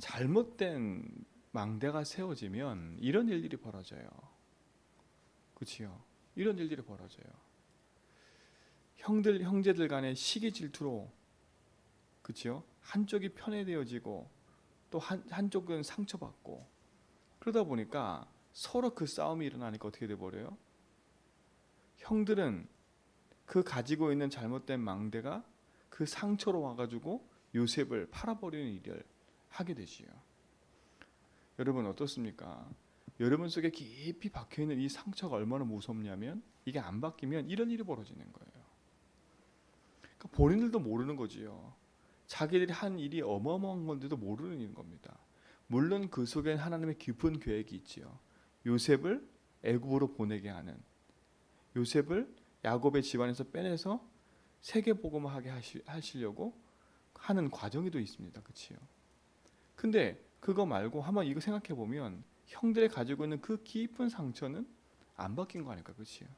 잘못된 망대가 세워지면 이런 일들이 벌어져요. 그렇지요? 이런 일들이 벌어져요. 형들 형제들 간의 시기 질투로 그렇지요? 한쪽이 편애되어지고 또 한, 한쪽은 상처받고 그러다 보니까 서로 그 싸움이 일어나니까 어떻게 돼 버려요? 형들은 그 가지고 있는 잘못된 망대가 그 상처로 와가지고 요셉을 팔아버리는 일을 하게 되지요. 여러분 어떻습니까? 여러분 속에 깊이 박혀 있는 이 상처가 얼마나 무섭냐면 이게 안 바뀌면 이런 일이 벌어지는 거예요. 그러니까 본인들도 모르는 거지요. 자기들이 한 일이 어마어마한 건데도 모르는 겁니다. 물론 그 속엔 하나님의 깊은 계획이 있지요. 요셉을 애굽으로 보내게 하는 요셉을 야곱의 집안에서 빼내서 세계 복음하게 하시, 하시려고 하는 과정이 또 있습니다. 그렇지요. 근데 그거 말고 한번 이거 생각해 보면 형들이 가지고 있는 그 깊은 상처는 안 바뀐 거 아닐까? 그렇지요.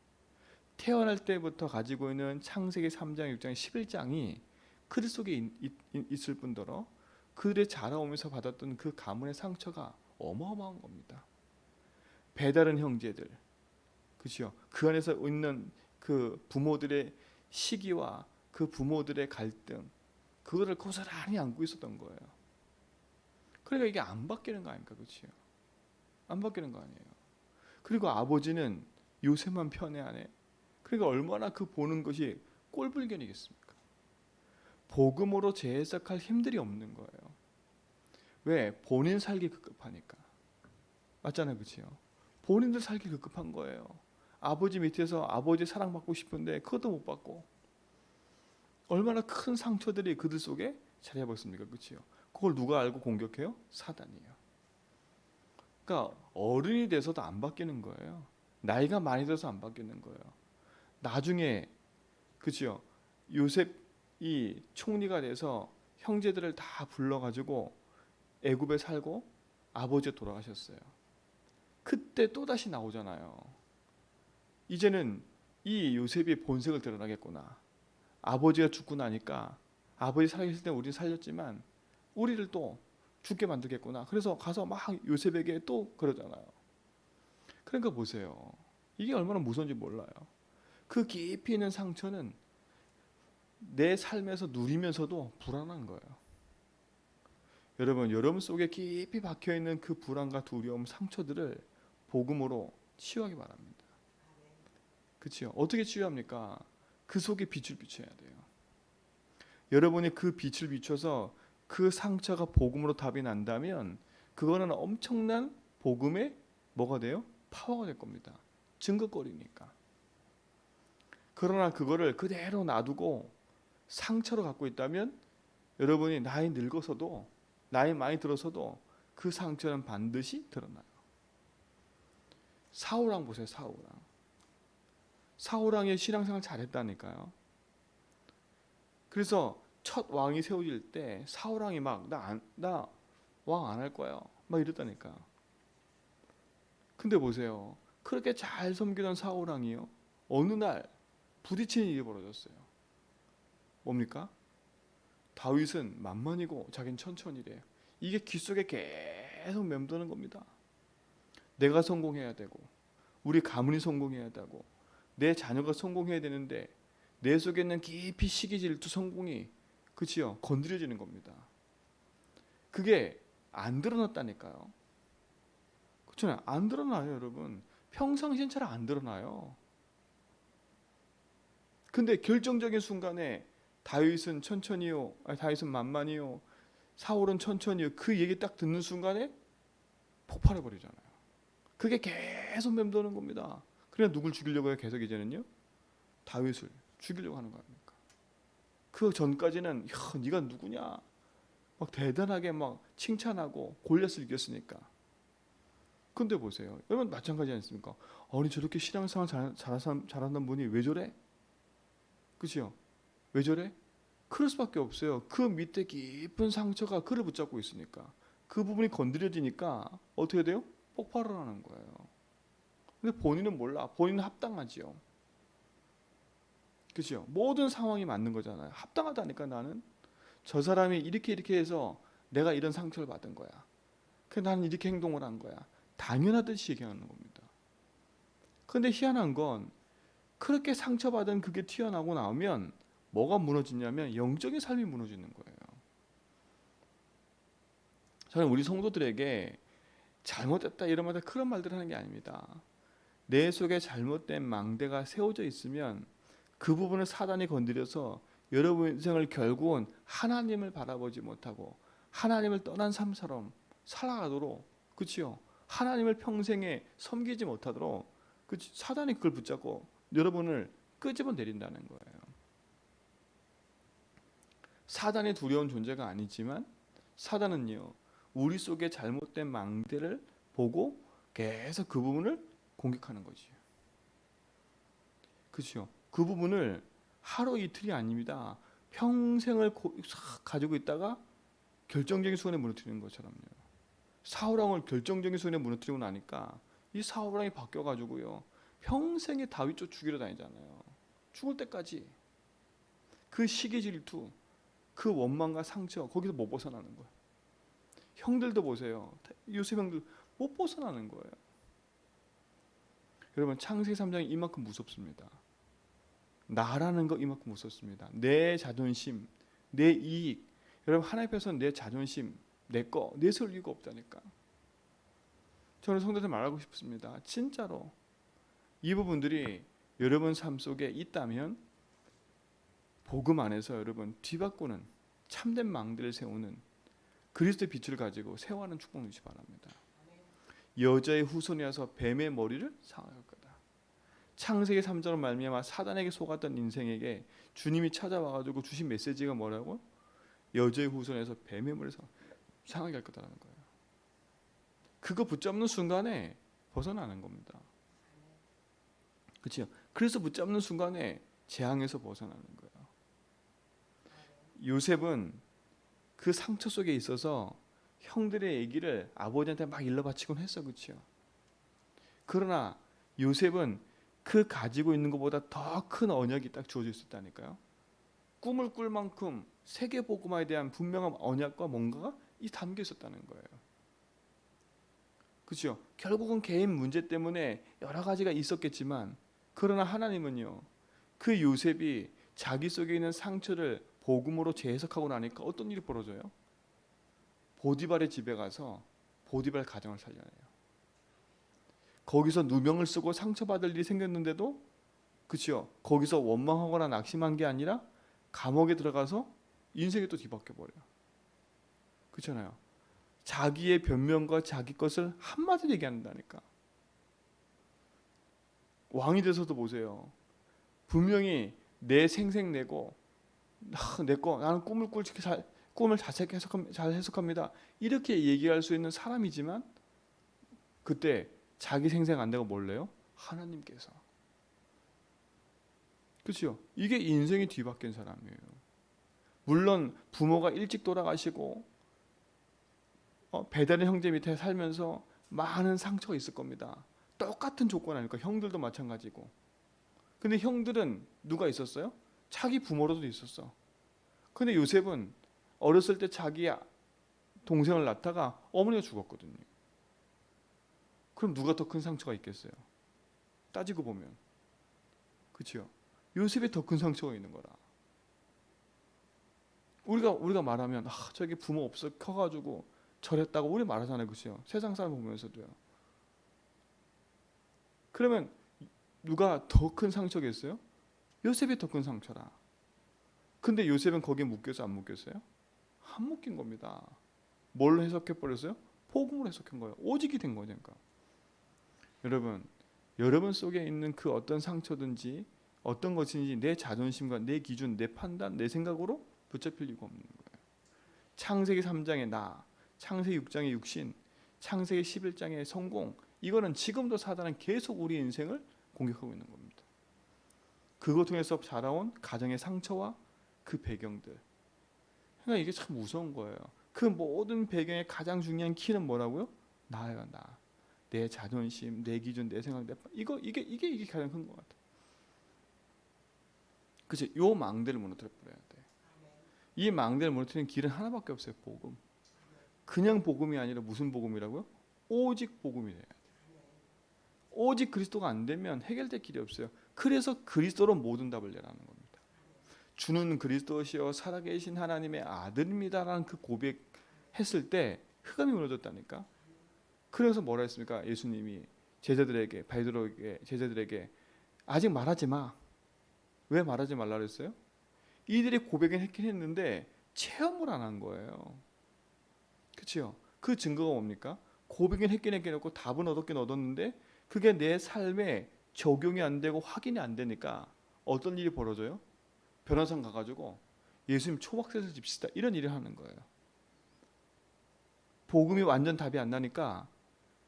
태어날 때부터 가지고 있는 창세기 3장, 6장, 11장이 그들 속에 있, 있, 있을 뿐더러 그들의 자라오면서 받았던 그 가문의 상처가 어마어마한 겁니다. 배다른 형제들, 그렇죠? 그 안에서 있는 그 부모들의 시기와 그 부모들의 갈등, 그거를 고스란히 안고 있었던 거예요. 그러니까 이게 안 바뀌는 거 아닙니까, 그렇죠? 안 바뀌는 거 아니에요. 그리고 아버지는 요새만 편애하네. 그러니까 얼마나 그 보는 것이 꼴불견이겠습니까? 복음으로 재해석할 힘들이 없는 거예요. 왜? 본인 살기 급급하니까. 맞잖아요, 그렇죠? 본인들 살기 급급한 거예요. 아버지 밑에서 아버지 사랑받고 싶은데 그것도 못 받고 얼마나 큰 상처들이 그들 속에 자리 잡았습니까? 그렇죠? 그걸 누가 알고 공격해요? 사단이에요. 그러니까 어른이 돼서도 안 바뀌는 거예요. 나이가 많이 들어서 안 바뀌는 거예요. 나중에 그렇죠? 요셉이 총리가 돼서 형제들을 다 불러가지고 애굽에 살고 아버지 돌아가셨어요. 그때 또 다시 나오잖아요. 이제는 이 요셉이 본색을 드러나겠구나. 아버지가 죽고 나니까 아버지 살아계실 때 우리는 살렸지만 우리를 또 죽게 만들겠구나. 그래서 가서 막 요셉에게 또 그러잖아요. 그러니까 보세요. 이게 얼마나 무서운지 몰라요. 그 깊이 있는 상처는 내 삶에서 누리면서도 불안한 거예요. 여러분, 여러분 속에 깊이 박혀 있는 그 불안과 두려움, 상처들을 복음으로 치유하기 바랍니다. 그렇죠? 어떻게 치유합니까? 그 속에 빛을 비춰야 돼요. 여러분이 그 빛을 비춰서 그 상처가 복음으로 답이 난다면 그거는 엄청난 복음의 뭐가 돼요? 파워가 될 겁니다. 증거거리니까. 그러나 그거를 그대로 놔두고 상처로 갖고 있다면 여러분이 나이 늙어서도 나이 많이 들어서도 그 상처는 반드시 드러나요. 사울왕 보세요, 사울왕. 사울왕의 신앙생활 잘했다니까요. 그래서 첫 왕이 세워질 때 사울 왕이 막나나왕 안 할 거야. 막 이랬다니까. 근데 보세요. 그렇게 잘 섬기던 사울 왕이요. 어느 날 부딪히는 일이 벌어졌어요. 뭡니까? 다윗은 만만이고 자기는 천천히래. 이게 귀 속에 계속 맴도는 겁니다. 내가 성공해야 되고 우리 가문이 성공해야 되고 내 자녀가 성공해야 되는데 내 속에 있는 깊이 시기 질투 성공이 그치요 건드려지는 겁니다. 그게 안 드러났다니까요. 그렇잖아요. 안 드러나요, 여러분. 평상시엔 잘 안 드러나요. 근데 결정적인 순간에 다윗은 천천히요, 아니, 다윗은 만만히요, 사울은 천천히요. 그 얘기 딱 듣는 순간에 폭발해 버리잖아요. 그게 계속 맴도는 겁니다. 그래 누굴 죽이려고 해요? 계속 이제는요. 다윗을 죽이려고 하는 거 아닙니까? 그 전까지는 야, 네가 누구냐? 막 대단하게 막 칭찬하고 골렸을 이겼으니까. 근데 보세요. 여러분 마찬가지 아니습니까? 아니 저렇게 신앙생활 잘, 잘하는, 잘하는 분이 왜 저래? 그치요? 왜 저래? 그럴 수밖에 없어요. 그 밑에 깊은 상처가 그를 붙잡고 있으니까. 그 부분이 건드려지니까 어떻게 돼요? 폭발을 하는 거예요. 근데 본인은 몰라. 본인은 합당하지요. 그죠? 모든 상황이 맞는 거잖아요. 합당하다니까 나는 저 사람이 이렇게 이렇게 해서 내가 이런 상처를 받은 거야. 그 나는 이렇게 행동을 한 거야. 당연하듯이 얘기하는 겁니다. 그런데 희한한 건 그렇게 상처받은 그게 튀어나오고 나오면 뭐가 무너지냐면 영적인 삶이 무너지는 거예요. 저는 우리 성도들에게 잘못됐다 이러마다 그런 말들 하는 게 아닙니다. 내 속에 잘못된 망대가 세워져 있으면 그 부분을 사단이 건드려서 여러분 인생을 결국은 하나님을 바라보지 못하고 하나님을 떠난 삶처럼 살아가도록 그치요? 하나님을 평생에 섬기지 못하도록 그치? 사단이 그걸 붙잡고 여러분을 끄집어 내린다는 거예요. 사단이 두려운 존재가 아니지만 사단은요 우리 속에 잘못된 망대를 보고 계속 그 부분을 공격하는 거지요. 그렇죠. 그 부분을 하루 이틀이 아닙니다. 평생을 고, 싹 가지고 있다가 결정적인 순간에 무너뜨리는 것처럼요. 사울왕을 결정적인 순간에 무너뜨리고 나니까 이 사울왕이 바뀌어 가지고요. 평생에 다윗 쫓 죽이러 다니잖아요. 죽을 때까지 그 시기 질투, 그 원망과 상처 거기서 못 벗어나는 거예요. 형들도 보세요. 요셉 형들 못 벗어나는 거예요. 여러분 창세기 3장이 이만큼 무섭습니다. 나라는 거 이만큼 무섭습니다. 내 자존심, 내 이익. 여러분 하나님 앞에서는 내 자존심, 내 거, 내세울 이유가 없다니까. 저는 성도들 말하고 싶습니다. 진짜로 이 부분들이 여러분 삶 속에 있다면 복음 안에서 여러분 뒤바꾸는 참된 망대를 세우는 그리스도의 빛을 가지고 세워하는 축복 누시 바랍니다. 여자의 후손이어서 뱀의 머리를 거다. 창세기 3절로 말미암아 사단에게 속았던 인생에게 주님이 찾아와 가지고 주신 메시지가 뭐라고? 여자의 후손에서 뱀의 상- 상하게 할 거다라는 거예요. 그거 붙잡는 순간에 벗어나는 겁니다. 그렇죠? 그래서 붙잡는 순간에 재앙에서 벗어나는 거예요. 요셉은 그 상처 속에 있어서 형들의 얘기를 아버지한테 막 일러 바치곤 했어, 그렇죠? 그러나 요셉은 그 가지고 있는 것보다 더 큰 언약이 딱 주어져 있었다니까요. 꿈을 꿀 만큼 세계 복음화에 대한 분명한 언약과 뭔가가 이 담겨 있었다는 거예요. 그렇죠? 결국은 개인 문제 때문에 여러 가지가 있었겠지만 그러나 하나님은요. 그 요셉이 자기 속에 있는 상처를 복음으로 재해석하고 나니까 어떤 일이 벌어져요? 보디발의 집에 가서 보디발 가정을 살려내요. 거기서 누명을 쓰고 상처받을 일이 생겼는데도 그치요. 거기서 원망하거나 낙심한 게 아니라 감옥에 들어가서 인생이 또 뒤바뀌어 버려요. 그렇잖아요. 자기의 변명과 자기 것을 한마디로 얘기한다니까. 왕이 돼서도 보세요. 분명히 내 생생 내고 내거 나는 꿈을 꿀 잘, 꿈을 잘, 해석, 잘 해석합니다. 이렇게 얘기할 수 있는 사람이지만 그때 자기 생생 안 되고 뭘래요? 하나님께서. 그렇죠? 이게 인생이 뒤바뀐 사람이에요. 물론 부모가 일찍 돌아가시고 어, 배달의 형제 밑에 살면서 많은 상처가 있을 겁니다. 똑같은 조건 아닐까? 형들도 마찬가지고. 근데 형들은 누가 있었어요? 자기 부모로도 있었어. 근데 요셉은 어렸을 때 자기 동생을 낳다가 어머니가 죽었거든요. 그럼 누가 더 큰 상처가 있겠어요? 따지고 보면. 그렇죠? 요셉이 더 큰 상처가 있는 거라. 우리가 우리가 말하면 아, 저기 부모 없어 커 가지고 저랬다고 우리 말하잖아요. 그렇죠? 세상 사람 보면서도요. 그러면 누가 더 큰 상처겠어요? 요셉이 더 큰 상처라. 근데 요셉은 거기에 묶여서 안 묶였어요? 안 묶인 겁니다. 뭘로 해석해 버렸어요? 복음으로 해석한 거예요. 오직이 된 거니까. 여러분, 여러분 속에 있는 그 어떤 상처든지 어떤 것인지 내 자존심과 내 기준, 내 판단, 내 생각으로 붙잡힐 이유가 없는 거예요. 창세기 3장의 나, 창세기 6장의 육신, 창세기 11장의 성공, 이거는 지금도 사단은 계속 우리 인생을 공격하고 있는 겁니다. 그것 통해서 자라온 가정의 상처와 그 배경들. 그러니까 이게 참 무서운 거예요. 그 모든 배경의 가장 중요한 키는 뭐라고요? 나예요, 나. 내 자존심, 내 기준, 내 생각, 내 이거 이게 이게 이게 가장 큰 것 같아. 그치? 요 망대를 무너뜨려 버려야 돼. 이 망대를 무너뜨리는 길은 하나밖에 없어요. 복음. 그냥 복음이 아니라 무슨 복음이라고요? 오직 복음이 돼야 돼. 오직 그리스도가 안 되면 해결될 길이 없어요. 그래서 그리스도로 모든 답을 내라는 겁니다. 주는 그리스도시요 살아계신 하나님의 아들입니다라는 그 고백했을 때 흑암이 무너졌다니까. 그래서 뭐라 했습니까? 예수님이 제자들에게 바이드로에게 제자들에게 아직 말하지 마. 왜 말하지 말라 그랬어요? 이들이 고백은 했긴 했는데 체험을 안 한 거예요. 그렇죠? 그 증거가 뭡니까? 고백은 했긴 했긴 했고 답은 얻었긴 얻었는데 그게 내 삶에 적용이 안 되고 확인이 안 되니까 어떤 일이 벌어져요? 변호사 가가지고 예수님 초박셋을 집시다 이런 일을 하는 거예요. 복음이 완전 답이 안 나니까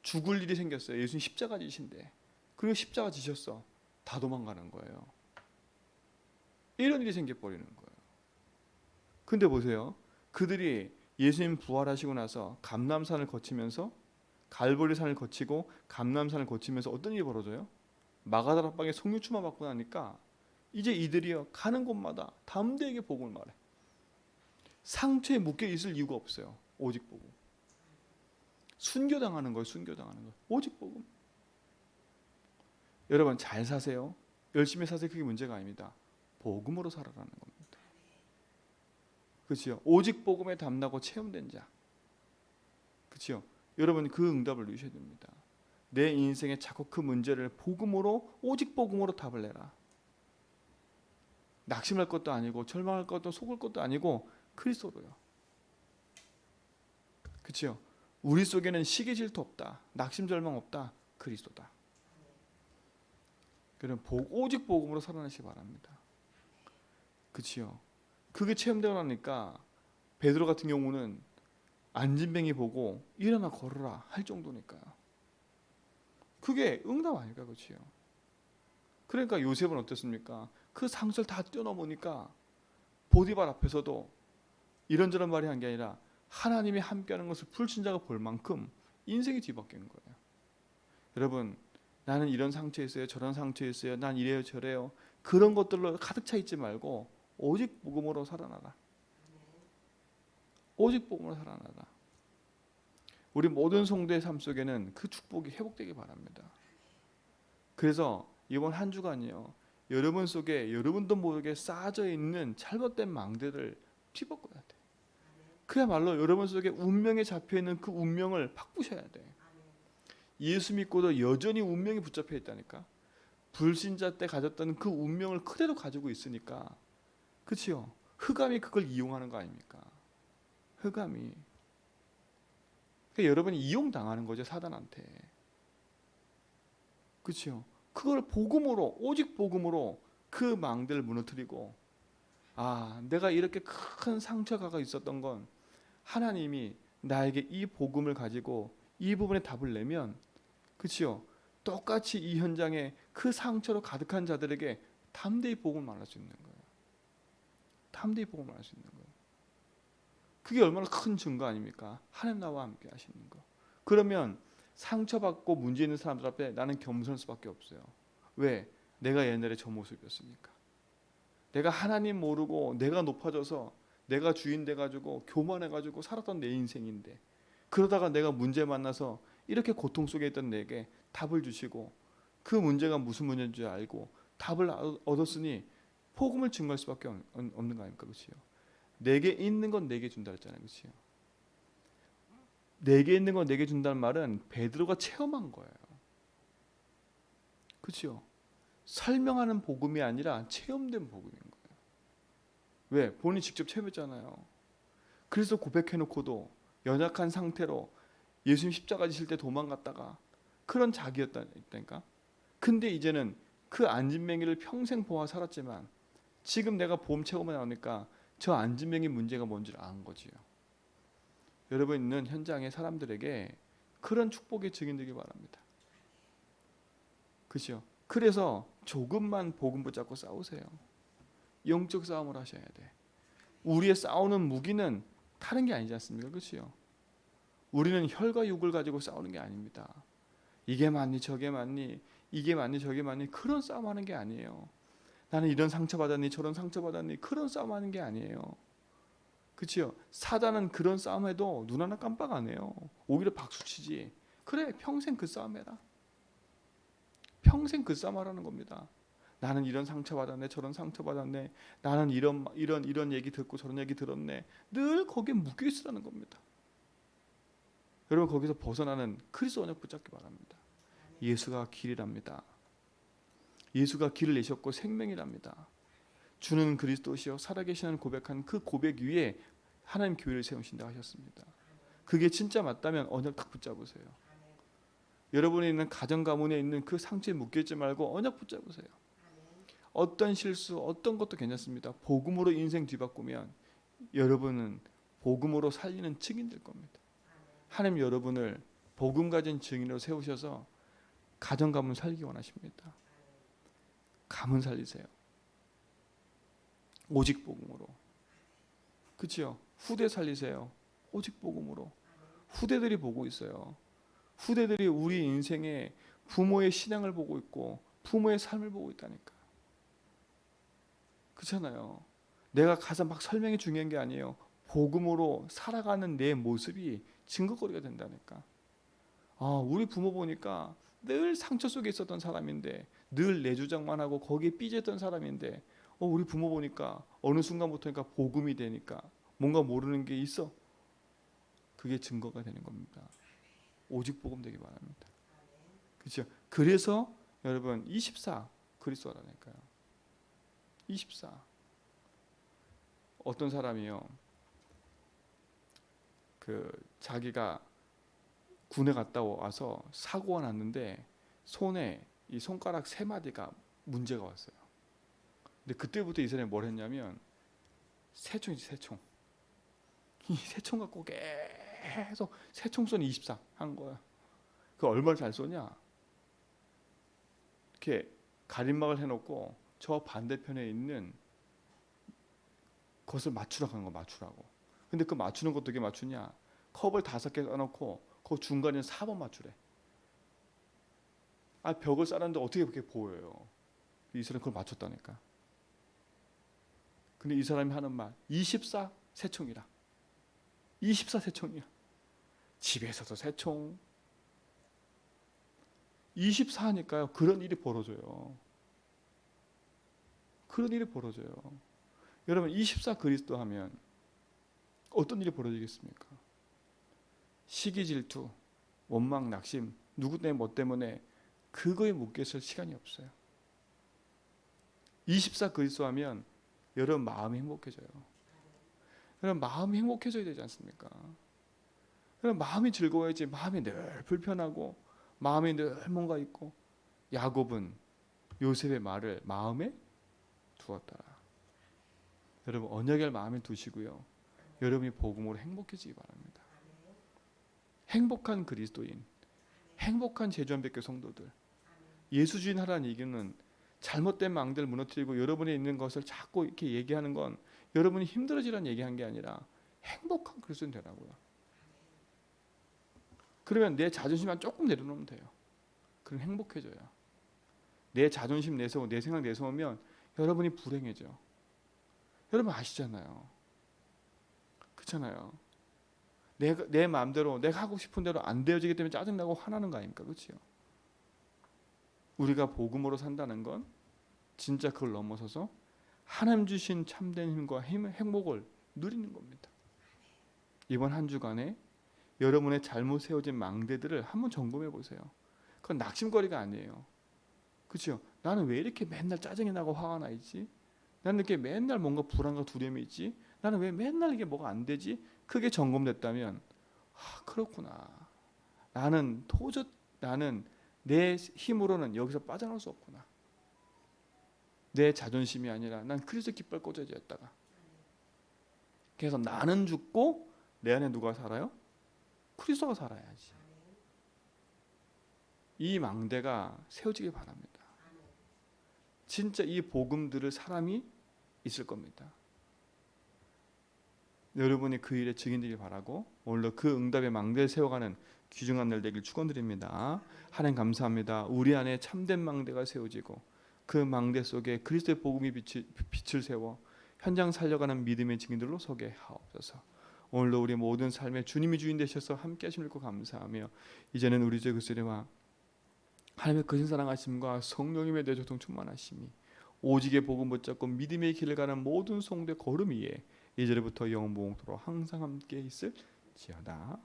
죽을 일이 생겼어요. 예수님 십자가 지신데 그리고 십자가 지셨어. 다 도망가는 거예요. 이런 일이 생겨버리는 거예요. 근데 보세요. 그들이 예수님 부활하시고 나서 감남산을 거치면서 갈보리 산을 거치고 감남산을 거치면서 어떤 일이 벌어져요? 마가다라 방에 성육추만 받고 나니까 이제 이들이요 가는 곳마다 담대하게 복음을 말해. 상처에 묶여 있을 이유가 없어요. 오직 복음. 순교당하는 거예요. 순교당하는 거. 오직 복음. 여러분 잘 사세요. 열심히 사세요. 그게 문제가 아닙니다. 복음으로 살아라는 겁니다. 그렇죠? 오직 복음에 담나고 체험된 자. 그렇죠? 여러분 그 응답을 누셔야 됩니다. 내 인생의 자꾸 그 문제를 복음으로 오직 복음으로 답을 내라. 낙심할 것도 아니고 절망할 것도 속을 것도 아니고 그리스도로요. 그렇죠? 우리 속에는 시기 질투 없다. 낙심 절망 없다. 그리스도다. 그럼 오직 복음으로 살아나시기 바랍니다. 그렇죠? 그게 체험되고 나니까 베드로 같은 경우는 안진뱅이 보고 일어나 걸어라 할 정도니까요. 그게 응답 아닐까 그렇지요. 그러니까 요셉은 어떻습니까? 그 상처를 다 뛰어넘으니까 보디발 앞에서도 이런저런 말이 한 게 아니라 하나님이 함께하는 것을 불신자가 볼 만큼 인생이 뒤바뀌는 거예요. 여러분 나는 이런 상처에 있어요. 저런 상처에 있어요. 난 이래요 저래요. 그런 것들로 가득 차 있지 말고 오직 복음으로 살아나라. 오직 복음으로 살아나라. 우리 모든 성도의 삶 속에는 그 축복이 회복되기 바랍니다. 그래서 이번 한 주간이요. 여러분 속에 여러분도 모르게 쌓아져 있는 잘못된 망대를 뒤바꿔야 돼. 그야말로 여러분 속에 운명에 잡혀 있는 그 운명을 바꾸셔야 돼. 예수 믿고도 여전히 운명이 붙잡혀 있다니까. 불신자 때 가졌던 그 운명을 그대로 가지고 있으니까. 그렇지요? 흑암이 그걸 이용하는 거 아닙니까? 흑암이. 그러니까 여러분이 이용당하는 거죠, 사단한테. 그렇죠? 그걸 복음으로 오직 복음으로 그 망대를 무너뜨리고 아, 내가 이렇게 큰 상처가 있었던 건 하나님이 나에게 이 복음을 가지고 이 부분에 답을 내면 그치요? 똑같이 이 현장에 그 상처로 가득한 자들에게 담대히 복음을 말할 수 있는 거예요. 담대히 복음을 말할 수 있는 거예요. 그게 얼마나 큰 증거 아닙니까? 하나님 나와 함께 하시는 거. 그러면 상처받고 문제 있는 사람들 앞에 나는 겸손할 수밖에 없어요. 왜? 내가 옛날에 저 모습이었으니까. 내가 하나님 모르고 내가 높아져서 내가 주인 돼 가지고 교만해 가지고 살았던 내 인생인데 그러다가 내가 문제 만나서 이렇게 고통 속에 있던 내게 답을 주시고 그 문제가 무슨 문제인지 알고 답을 얻었으니 복음을 증거할 수밖에 없는 거 아닙니까? 그렇지요. 내게 있는 건 내게 준다 했잖아요. 그렇지요. 내게 있는 건 내게 준다는 말은 베드로가 체험한 거예요. 그렇죠? 설명하는 복음이 아니라 체험된 복음인 거예요. 왜? 본인이 직접 체험했잖아요. 그래서 고백해 놓고도 연약한 상태로 예수님 십자가 지실 때 도망갔다가 그런 자기였다니까. 근데 이제는 그 안진뱅이를 평생 보아 살았지만 지금 내가 보험 체험에 나오니까 저 안진뱅이 문제가 뭔지를 아는 거지요. 여러분 있는 현장의 사람들에게 그런 축복의 증인 되기 바랍니다. 그죠? 그래서 조금만 복음 붙잡고 싸우세요. 영적 싸움을 하셔야 돼. 우리의 싸우는 무기는 다른 게 아니지 않습니까? 그렇죠? 우리는 혈과 육을 가지고 싸우는 게 아닙니다. 이게 맞니 저게 맞니 이게 맞니 저게 맞니 그런 싸움하는 게 아니에요. 나는 이런 상처 받았니 저런 상처 받았니 그런 싸움하는 게 아니에요. 그치요? 사단은 그런 싸움에도 눈 하나 깜빡 안 해요. 오히려 박수치지. 그래 평생 그 싸움 해라. 평생 그 싸움 하라는 겁니다. 나는 이런 상처 받았네, 저런 상처 받았네. 나는 이런 이런 이런 얘기 듣고 저런 얘기 들었네. 늘 거기에 묶여 있으라는 겁니다. 여러분 거기서 벗어나는 그리스도 언약 붙잡기 바랍니다. 예수가 길이랍니다. 예수가 길을 내셨고 생명이랍니다. 주는 그리스도시요 살아계시는 고백한 그 고백 위에 하나님 교회를 세우신다 하셨습니다. 그게 진짜 맞다면 언약 딱 붙잡으세요. 여러분이 있는 가정 가문에 있는 그 상처에 묶여 있지 말고 언약 붙잡으세요. 어떤 실수, 어떤 것도 괜찮습니다. 복음으로 인생 뒤바꾸면 여러분은 복음으로 살리는 증인 될 겁니다. 하나님 여러분을 복음 가진 증인으로 세우셔서 가정 가문 살기 원하십니다. 가문 살리세요. 오직 복음으로. 그렇죠? 후대 살리세요. 오직 복음으로. 후대들이 보고 있어요. 후대들이 우리 인생에 부모의 신앙을 보고 있고 부모의 삶을 보고 있다니까. 그렇잖아요. 내가 가서 막 설명이 중요한 게 아니에요. 복음으로 살아가는 내 모습이 증거거리가 된다니까. 아, 우리 부모 보니까 늘 상처 속에 있었던 사람인데 늘 내 주장만 하고 거기에 삐졌던 사람인데 어, 우리 부모 보니까 어느 순간부터니까 복음이 되니까 뭔가 모르는 게 있어. 그게 증거가 되는 겁니다. 오직 복음 되기 바랍니다. 그렇죠? 그래서 여러분 24 그리스도라니까요. 24 어떤 사람이요. 그 자기가 군에 갔다 와서 사고가 났는데 손에 이 손가락 세 마디가 문제가 왔어요. 근데 그때부터 이 사람이 뭘 했냐면 새총이지 새총. 이 새총 갖고 계속 새총 쏜 24 한 거야. 그 얼마를 잘 쏘냐? 이렇게 가림막을 해놓고 저 반대편에 있는 것을 맞추라고 하는 거 맞추라고. 근데 그 맞추는 것도 어떻게 맞추냐? 컵을 다섯 개 써놓고 그 중간에 4번 맞추래. 아 벽을 쌓았는데 어떻게 그렇게 보여요? 이 사람 그걸 맞췄다니까. 근데 이 사람이 하는 말 24 새총이라. 24 새총이야. 집에서도 새총. 24니까요. 그런 일이 벌어져요. 그런 일이 벌어져요. 여러분 24 그리스도 하면 어떤 일이 벌어지겠습니까? 시기 질투, 원망, 낙심, 누구 때문에 뭐 때문에 그거에 묶여 있을 시간이 없어요. 24 그리스도 하면 여러분 마음이 행복해져요. 여러분 마음이 행복해져야 되지 않습니까? 여러분 마음이 즐거워야지 마음이 늘 불편하고 마음이 늘 뭔가 있고 야곱은 요셉의 말을 마음에 두었더라. 여러분 언약을 마음에 두시고요. 여러분이 복음으로 행복해지기 바랍니다. 행복한 그리스도인, 행복한 제주한백교 성도들, 예수 주인 하라는 얘기는 잘못된 망들 무너뜨리고 여러분이 있는 것을 자꾸 이렇게 얘기하는 건 여러분이 힘들어지라는 얘기한 게 아니라 행복한 그리스도인 되라고요. 그러면 내 자존심만 조금 내려놓으면 돼요. 그럼 행복해져요. 내 자존심 내세우고 내 생각 내세우면 여러분이 불행해져. 여러분 아시잖아요. 그렇잖아요. 내가 내 마음대로 내가 하고 싶은 대로 안 되어지기 때문에 짜증나고 화나는 거 아닙니까? 그렇죠? 우리가 복음으로 산다는 건 진짜 그걸 넘어서서 하나님 주신 참된 힘과 힘, 행복을 누리는 겁니다. 이번 한 주간에 여러분의 잘못 세워진 망대들을 한번 점검해 보세요. 그건 낙심거리가 아니에요. 그렇죠? 나는 왜 이렇게 맨날 짜증이 나고 화가 나 있지? 나는 이렇게 맨날 뭔가 불안과 두려움이 있지? 나는 왜 맨날 이게 뭐가 안 되지? 크게 점검됐다면 아 그렇구나. 나는 도저 나는 내 힘으로는 여기서 빠져나올 수 없구나. 내 자존심이 아니라 난 그리스도 깃발 꽂아졌다가 그래서 나는 죽고 내 안에 누가 살아요? 그리스도가 살아야지. 이 망대가 세워지길 바랍니다. 진짜 이 복음 들을 사람이 있을 겁니다. 여러분이 그 일에 증인되길 바라고 오늘도 그 응답의 망대를 세워가는 귀중한 날 되길 축원드립니다. 하나님 감사합니다. 우리 안에 참된 망대가 세워지고 그 망대 속에 그리스도의 복음이 빛을 세워 현장 살려가는 믿음의 증인들로 서게 하옵소서. 오늘도 우리 모든 삶에 주님이 주인 되셔서 함께 하심을 고 감사하며 이제는 우리 주 그리스도와 하나님의 크신 사랑하심과 성령님의 대조통 충만하심이 오직의 복음 붙잡고 믿음의 길을 가는 모든 성도의 걸음 위에 이제부터 영원토록 항상 함께 있을지어다.